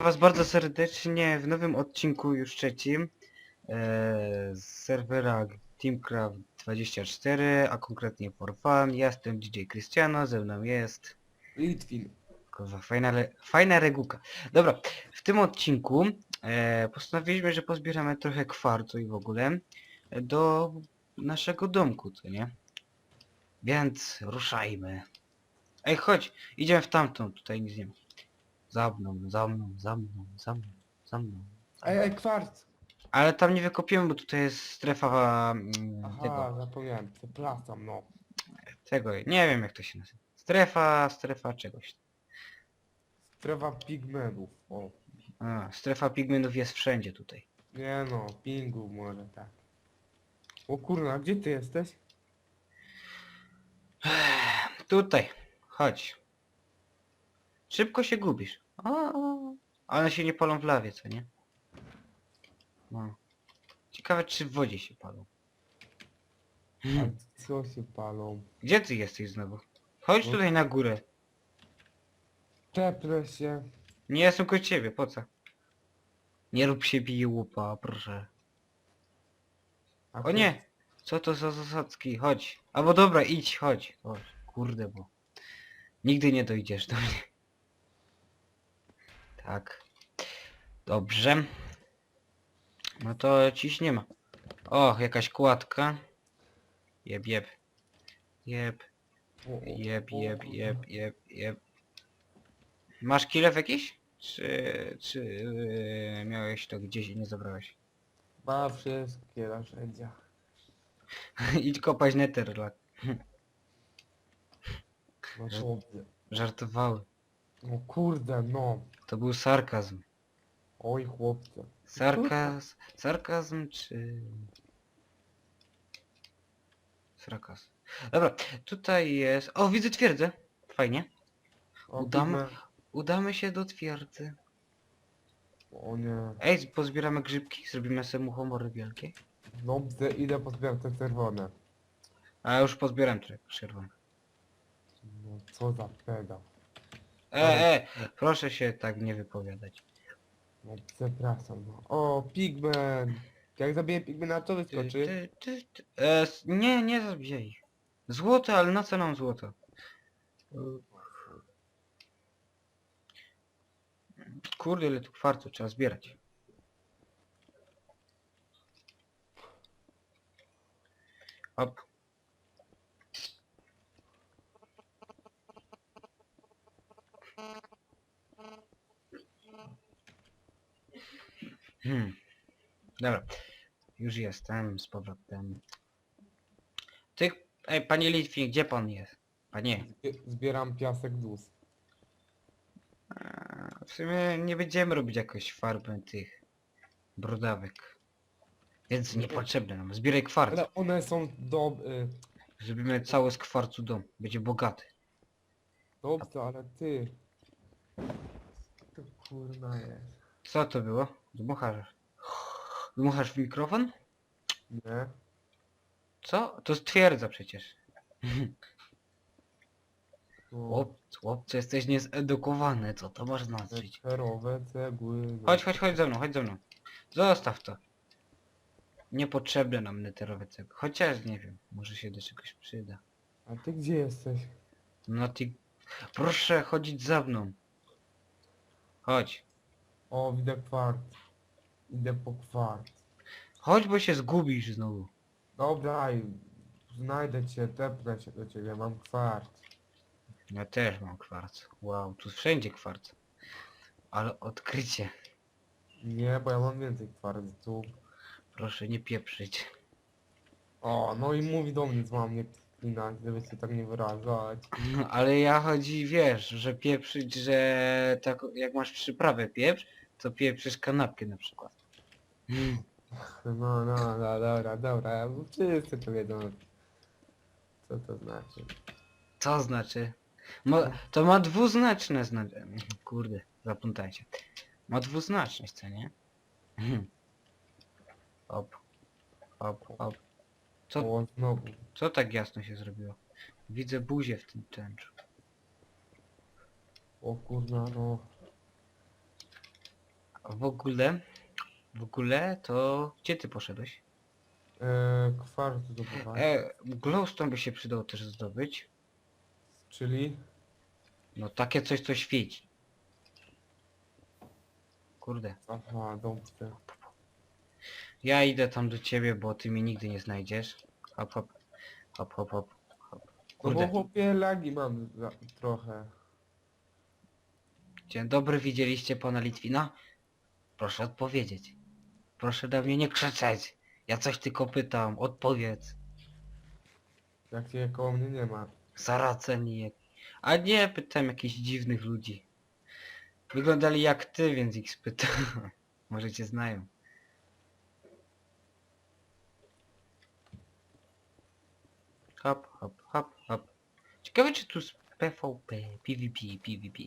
was bardzo serdecznie w nowym odcinku już trzecim e, z serwera Teamcraft24, a konkretnie for fun. Ja jestem DJ Cristiano, ze mną jest Litwin. kurwa, fajna, le- fajna regułka. Dobra, w tym odcinku e, postanowiliśmy, że pozbieramy trochę kwarcu i w ogóle e, do naszego domku, co nie? Więc ruszajmy. Ej, chodź, idziemy w tamtą, tutaj nic nie ma. Za mną, za mną, za mną, za mną, za mną. Ej, ej, kwarc! Ale tam nie wykopiemy, bo tutaj jest strefa mm, Aha, tego, zapomniałem, przepraszam, no. tego, nie wiem jak to się nazywa. Strefa, strefa czegoś. Strefa pigmentów, o. A, strefa pigmentów jest wszędzie tutaj. Nie no, pingu może, tak. O kurna, gdzie ty jesteś? Tutaj, chodź. Szybko się gubisz. O, o. One się nie palą w lawie, co nie? No. Ciekawe czy w wodzie się palą. A Hmm. co się palą? Gdzie ty jesteś znowu? Chodź No. tutaj na górę. Czeplę się. Nie jestem koło ciebie, po co? Nie rób się bije łupa, proszę. A O ty- nie! Co to za zasadzki? Chodź. Albo dobra, idź, chodź. chodź. Kurde, bo... Nigdy nie dojdziesz do mnie. Tak. Dobrze. No to ciś nie ma. O, jakaś kładka. Jeb, jeb. Jeb, jeb, jeb, jeb, jeb, jeb. Masz kilew jakiś? Czy, czy yy, miałeś to gdzieś i nie zabrałeś? Ma wszystkie narzędzia. Idź kopać Że- dobrze. Żartowały. No kurde, no. To był sarkazm. Oj chłopcze. Sarkazm, sarkazm czy... Sarkazm. Dobra, tutaj jest... O, widzę twierdzę. Fajnie. O, Udamy-. Udamy się do twierdzy. O nie. Ej, pozbieramy grzybki, zrobimy sobie muchomory wielkie. Dobrze, idę pozbierać te czerwone. A ja już pozbieram te czerwone. No co za pedał. E, e, proszę się tak nie wypowiadać. No przepraszam, no. O, pigment! Jak zabiję pigmenta, to Ty, wyskoczy. ty, ty, ty. E, s- nie, nie zabijaj ich. Złoto, ale na co nam złoto? Kurde, ile tu kwarcu trzeba zbierać. Op. Hmm. Dobra. Już jestem z powrotem. Ty, ej, panie Litwin, gdzie pan jest? Panie. Zbie- Zbieram piasek dus. A, W sumie nie będziemy robić jakoś farby tych brodawek. Więc niepotrzebne nam. Zbieraj kwarc. Ale one są do... Y, Zrobimy cały z kwarcu dom. Będzie bogaty. dobrze, ale ty... To kurna jest. Co to było? Dmuchasz. Dmuchasz w mikrofon? Nie? Co? To stwierdza przecież. No, Chłop, chłopcze, jesteś niezedukowany. Co to masz znaczyć? Perowe cegły... Chodź, chodź, chodź ze mną, chodź ze mną. Zostaw to. Niepotrzebne nam neterowe cegły. Chociaż nie wiem, może się do czegoś przyda. A ty gdzie jesteś? No ty... Proszę chodzić za mną. Chodź. O, widzę kwarc. Idę po kwarc. Chodź, bo się zgubisz znowu. Dobra, i znajdę cię, tepnę się do ciebie, mam kwarc. Ja też mam kwarc. Wow, tu wszędzie kwarc. Ale odkrycie. Nie, bo ja mam więcej kwarcu. Proszę nie pieprzyć. O, no i mówi do mnie, co mam nie klinać, żeby się tak nie wyrażać. Ale ja chodzi, wiesz, że pieprzyć, że tak jak masz przyprawę pieprz, to pieprzysz kanapkę na przykład. No, no, no, dobra, dobra, bo wszyscy to wiedzą. Co to znaczy? Co znaczy? Ma, to ma dwuznaczne znaczenie. Kurde, zaplątajcie. Ma dwuznaczność, co nie? Hop. Hop, hop. Co, O, znowu. co tak jasno się zrobiło? Widzę buzię w tym tęczu. O kurna, no. A w ogóle, w ogóle to gdzie ty poszedłeś? E, kwarc zdobywać. E, glowstone by się przydało też zdobyć. Czyli? No takie coś, co świeci. Kurde. Aha, dobrze. Ja idę tam do ciebie, bo ty mnie nigdy nie znajdziesz. Hop, hop. Hop, hop, hop. hop. No bo Kurde. chłopie lagi mam za, trochę. Dzień dobry, widzieliście pana Litwina? Proszę odpowiedzieć. Proszę do mnie nie krzyczeć. Ja coś tylko pytam. Odpowiedz. Jak cię koło mnie nie ma. Saraceni. A nie, pytam jakichś dziwnych ludzi. Wyglądali jak ty, więc ich spytam. Może cię znają. Hop, hop, hop, hop. Ciekawe czy tu z PvP, PvP, PvP.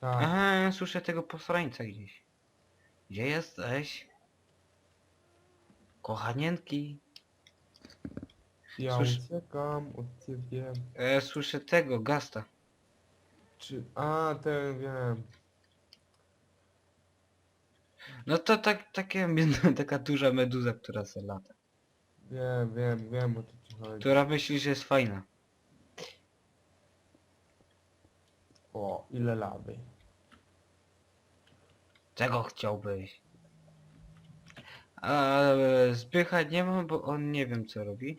Tak. Aha, słyszę tego posrańca gdzieś. Gdzie jesteś? Kochanienki. Ja Słysz- uciekam od ciebie. E, słyszę tego, gasta. Czy... A, ten wiem. No to tak, takie, taka duża meduza, która se lata. Wiem, wiem, wiem o co ci chodzi. Która myśli, że jest fajna. O, ile lawy. Czego chciałbyś? A Zbycha nie ma, bo on nie wiem co robi.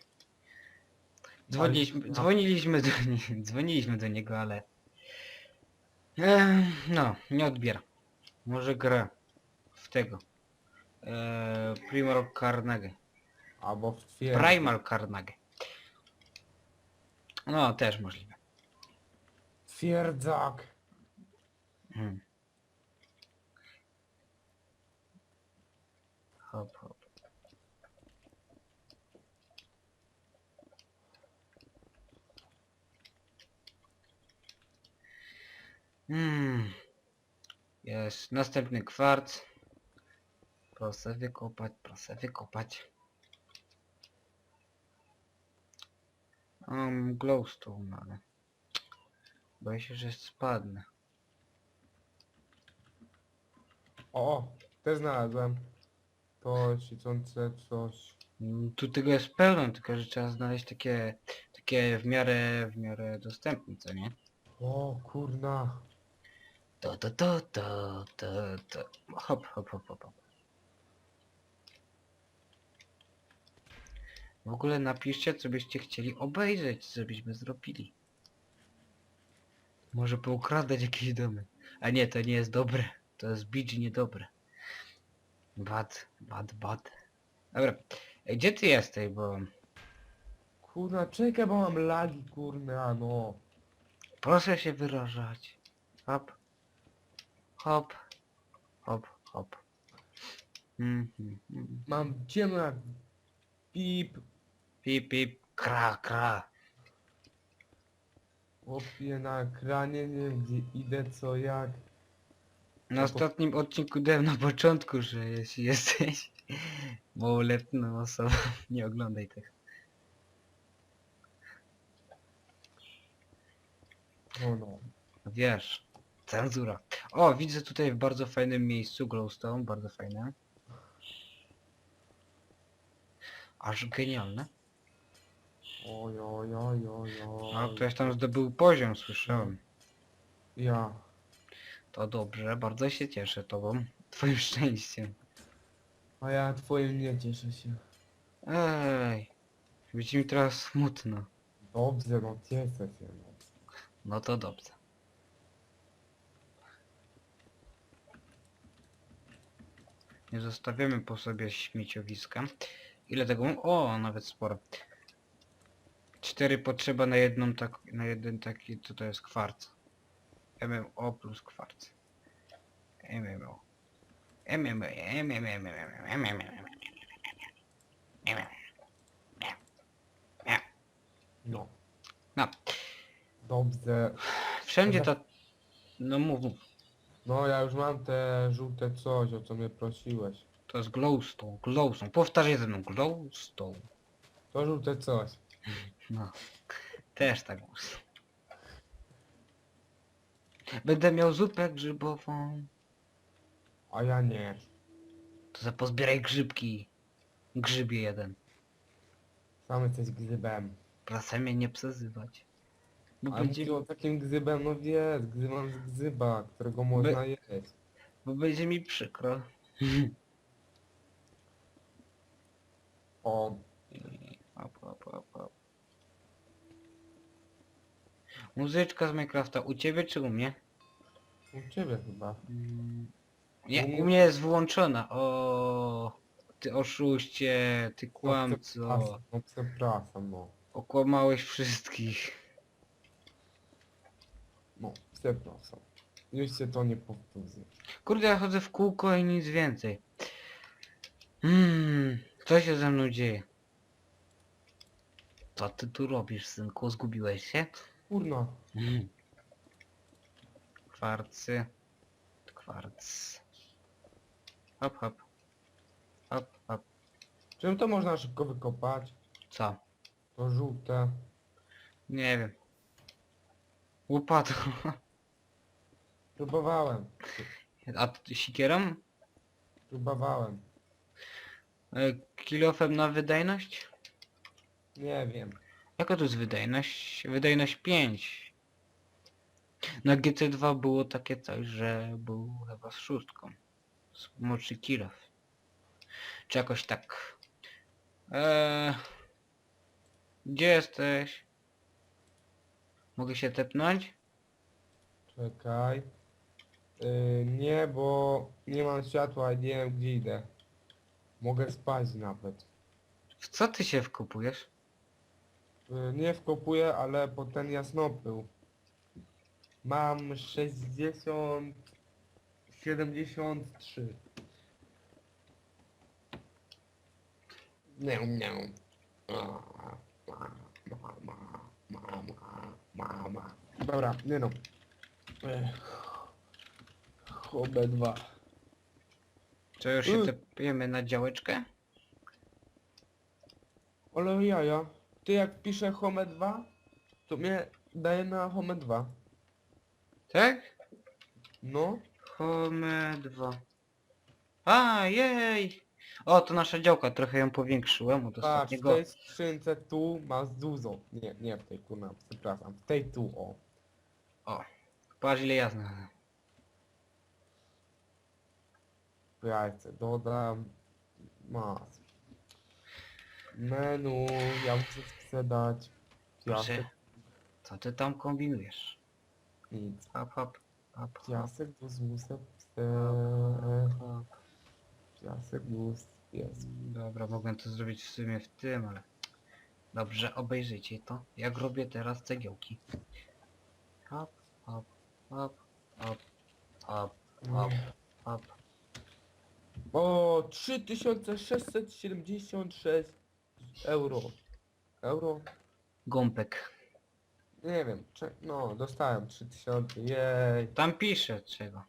Dzwoniliśmy, Ale- dzwoniliśmy do nie, dzwoniliśmy do niego, ale... E, no, nie odbiera. Może gra w tego. E, Primal Carnage. Albo w twierdzy. Primal Carnage. No, też możliwe. Twierdzak. Hmm. Hop, hop. Hmm. Jest następny kwarc. Proszę wykopać, proszę wykopać. Um, glowstone, ale... Boję się, że spadnę. O, też znalazłem. To świecące coś. Mm, Tu tego jest pełno, tylko że trzeba znaleźć takie, takie w miarę, w miarę dostępne, co nie? O, kurna. To, to, to, to, to, to. Hop, hop, hop, hop, hop. W ogóle napiszcie, co byście chcieli obejrzeć, co byśmy zrobili. Może poukradać jakieś domy. A nie, to nie jest dobre. To jest bidzi niedobre. Bad, bad, bad. Dobra, Ej, gdzie ty jesteś, bo... Kurna, czekaj, bo mam lagi, kurna, no. Proszę się wyrażać. Hop. Hop. Hop, hop. Mhm, mhm. Mam ciemno jak pip. Pip, pip, kra, kra. Chłopie na ekranie, nie wiem gdzie idę, co, jak. Na ostatnim odcinku dałem na początku, że jeśli jesteś małoletną osobą, nie oglądaj tego. No, no. Wiesz, cenzura. O, widzę tutaj w bardzo fajnym miejscu glowstone, bardzo fajne. Aż genialne. Oj, oj, oj, oj, oj. A ktoś tam zdobył poziom, słyszałem. Ja. To dobrze, bardzo się cieszę tobą, twoim szczęściem. A ja twoim nie cieszę się. Ej, będzie mi teraz smutno. Dobrze, no cieszę się, no. No to dobrze. Nie zostawiamy po sobie śmieciowiska. Ile tego? O, nawet sporo. Cztery potrzeba na jedną tak, na jeden taki, co to jest kwarc. MMO plus kwarc. MMO. MMO. No. No, Dobrze. wszędzie to... No mów, mów. No ja już mam te żółte coś, o co mnie prosiłeś. To jest glowstone, glowstone. Powtarzaj ze mną, glowstone. To żółte coś. No, też tak mocno. Będę miał zupę grzybową. A ja nie. To za pozbieraj grzybki. Grzybie jeden. Sam jesteś gzybem. Proszę mnie nie przezywać. Bo A będzie, będzie o takim gzybem, no wiesz, gzybam z gzyba, którego można jeść. bo będzie mi przykro. O, Op, op, op, op. Muzyczka z Minecrafta u ciebie czy u mnie? u ciebie chyba. Mm, Nie, U mnie- jest włączona. O, ty oszuście, ty kłamco. Przepraszam, No przepraszam, no. Okłamałeś wszystkich. No, przepraszam. Już się to nie powtórzy. Kurde, ja chodzę w kółko i nic więcej. Hmm, co się ze mną dzieje? Co ty tu robisz, synku? Zgubiłeś się? Kurna. Mm. Kwarcy. Kwarc. Hop, hop. Hop, hop. Czym to można szybko wykopać? Co? To żółte. Nie wiem. Łopatą. Próbowałem. A ty sikierą? Próbowałem. E, Kilofem na wydajność? Nie wiem. Jaka to jest wydajność? Wydajność 5. Na GT2 było takie coś, że był chyba z szóstką. Z moczy kilof. Czy jakoś tak. Eee, gdzie jesteś? Mogę się tepnąć? Czekaj. Yy, nie, bo nie mam światła i nie wiem gdzie idę. Mogę spać nawet. W co ty się wkopujesz? Yy, nie wkopuję, ale po ten jasnopył. Mam 60... 73. Nie, nie. Mama. Dobra, nie no. Chobe 2. Czy już się Mm. tepiemy na działeczkę? Ale jaja, ty jak piszę Home 2, to mnie daje na Home 2. Tak? No, Home 2. A, jej! O, to nasza działka, trochę ją powiększyłem od patrz, w ostatniego. tej skrzynce tu masz dużo. Nie, nie w tej kurna, przepraszam. W tej tu, o. Patrz ile ja znalazłem. Jajce, dodam. Masz. Menu, ja muszę sprzedać. Proszę. Piasek, Co ty tam kombinujesz? nic. Hop, hop, hop, hop, Piasek do zmusę, hop. piasek plus jest. Dobra, mogłem to zrobić w sumie w tym, ale... Dobrze, obejrzyjcie to, jak robię teraz cegiełki. Hop, hop, hop, hop, hop, hop, hop. O, 3676 euro. Euro? Gąbek. Nie wiem, cze- no dostałem 3000, jej, Tam pisze czego.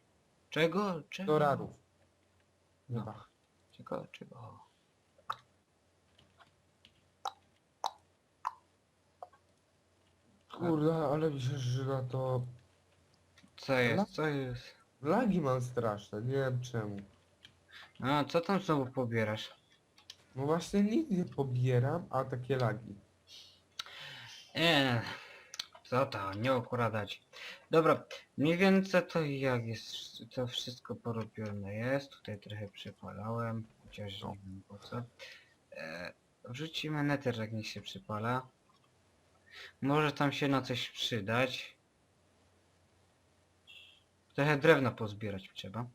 Czego? Czego? dolarów. No. Chyba. Czego? Czego? Kurde, ale mi się żyga to... Co jest? Co jest? Lagi mam straszne, nie wiem czemu. A, co tam znowu pobierasz? No właśnie nic nie pobieram, a takie lagi. Eee, co to? Nie okradać. Dobra, mniej więcej to jak jest, to wszystko porobione jest. Tutaj trochę przypalałem, chociaż nie wiem po co. Eee, wrzucimy neter, jak niech się przypala. Może tam się na coś przydać. Trochę drewna pozbierać trzeba.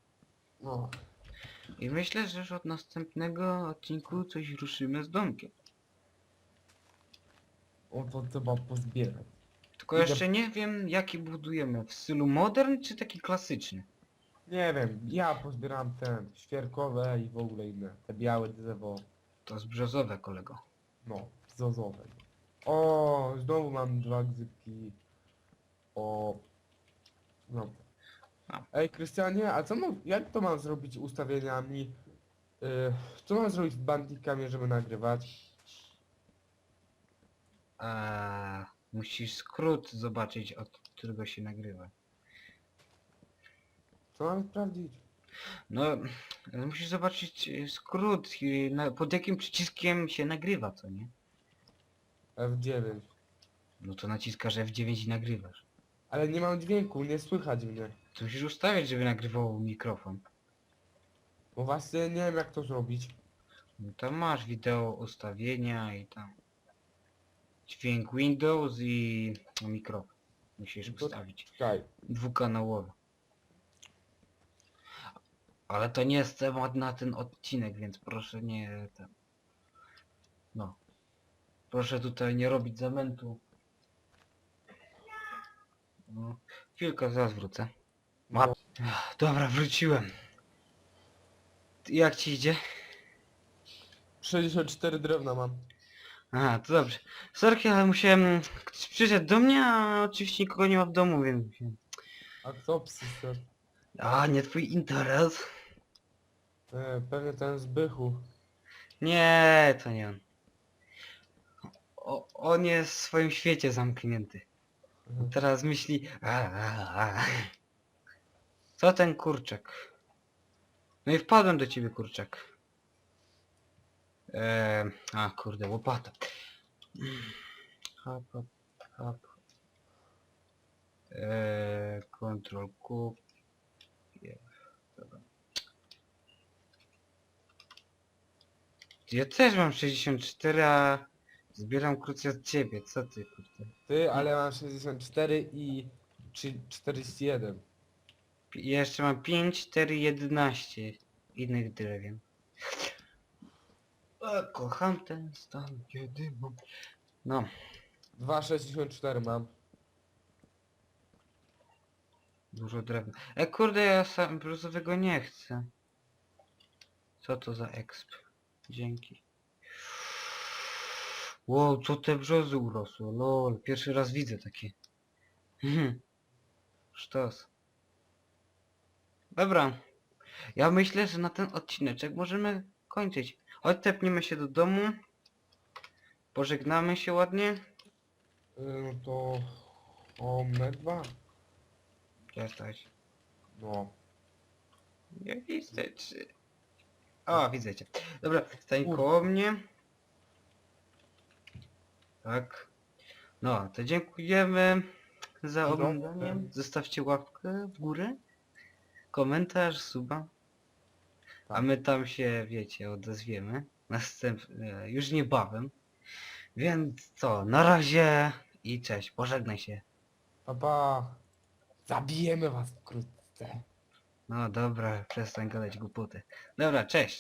No. I myślę, że już od następnego odcinku coś ruszymy z domkiem. O to trzeba pozbierać. Tylko Idę- jeszcze nie wiem jaki budujemy. W stylu modern czy taki klasyczny? Nie wiem, ja pozbieram ten, świerkowe i w ogóle inne. Te białe drzewo, To jest brzozowe kolego. no, zozowe. O, znowu mam dwa gzybki. O. No. A. Ej, Krystianie, a co mam, jak to mam zrobić ustawieniami? Yy, co mam zrobić z bandikami, żeby nagrywać? Eee, musisz skrót zobaczyć od którego się nagrywa. Co mam sprawdzić? No, musisz zobaczyć e, skrót, e, na, pod jakim przyciskiem się nagrywa, co nie? F9. No to naciskasz F9 i nagrywasz. Ale nie mam dźwięku, nie słychać mnie. To musisz ustawiać, żeby nagrywał mikrofon. Bo właśnie nie wiem jak to zrobić. No tam masz wideo ustawienia i tam dźwięk Windows i mikrofon. Musisz No to- ustawić. Czekaj. Dwukanałowy. Ale to nie jest temat na ten odcinek, więc proszę nie ten. No. Proszę tutaj nie robić zamętu. No. Chwilkę zaraz wrócę. Dobra, wróciłem. Jak ci idzie? 64 drewna mam. Aha, to dobrze. Sorki, ale musiałem... Ktoś przyszedł do mnie, a oczywiście nikogo nie ma w domu, więc... musiałem- A kto psyster? A, nie twój interes? E, pewnie ten Zbychu. Nie, to nie on. O, on jest w swoim świecie zamknięty. Mhm. Teraz myśli... A, a, a. Co ten kurczak? No i wpadłem do ciebie kurczak. Eee, a kurde, łopata. Hop, hop, hop. Eee, Ctrl Q. Dobra. Ja też mam 64, a zbieram krócej od ciebie. Co ty kurde? Ty, ale mam 64 i czy 41. Pi- Jeszcze mam 5, 4, 11 innych drewien. O, kocham ten stan, kiedy mam... No, 2,64 mam. dużo drewna. E kurde, ja sam bruzowego nie chcę. Co to za exp? Dzięki. Wow, co te brzozy urosły? Lol, pierwszy raz widzę takie. Mhm. Sztos. Dobra. Ja myślę, że na ten odcineczek możemy kończyć. Chodź tepniemy się do domu. Pożegnamy się ładnie. No to... O, medwa? Jesteś. No. Nie widzę czy... O, widzę cię. Dobra, stań Kurde. koło mnie. Tak. No, to dziękujemy za oglądanie. Zostawcie łapkę w górę. Komentarz, suba. A Tak. my tam się, wiecie, odezwiemy. Następ... e, już niebawem. Więc co, na razie i cześć, pożegnaj się. Papa. Zabijemy was wkrótce. No dobra, przestań gadać głupoty. Dobra, cześć.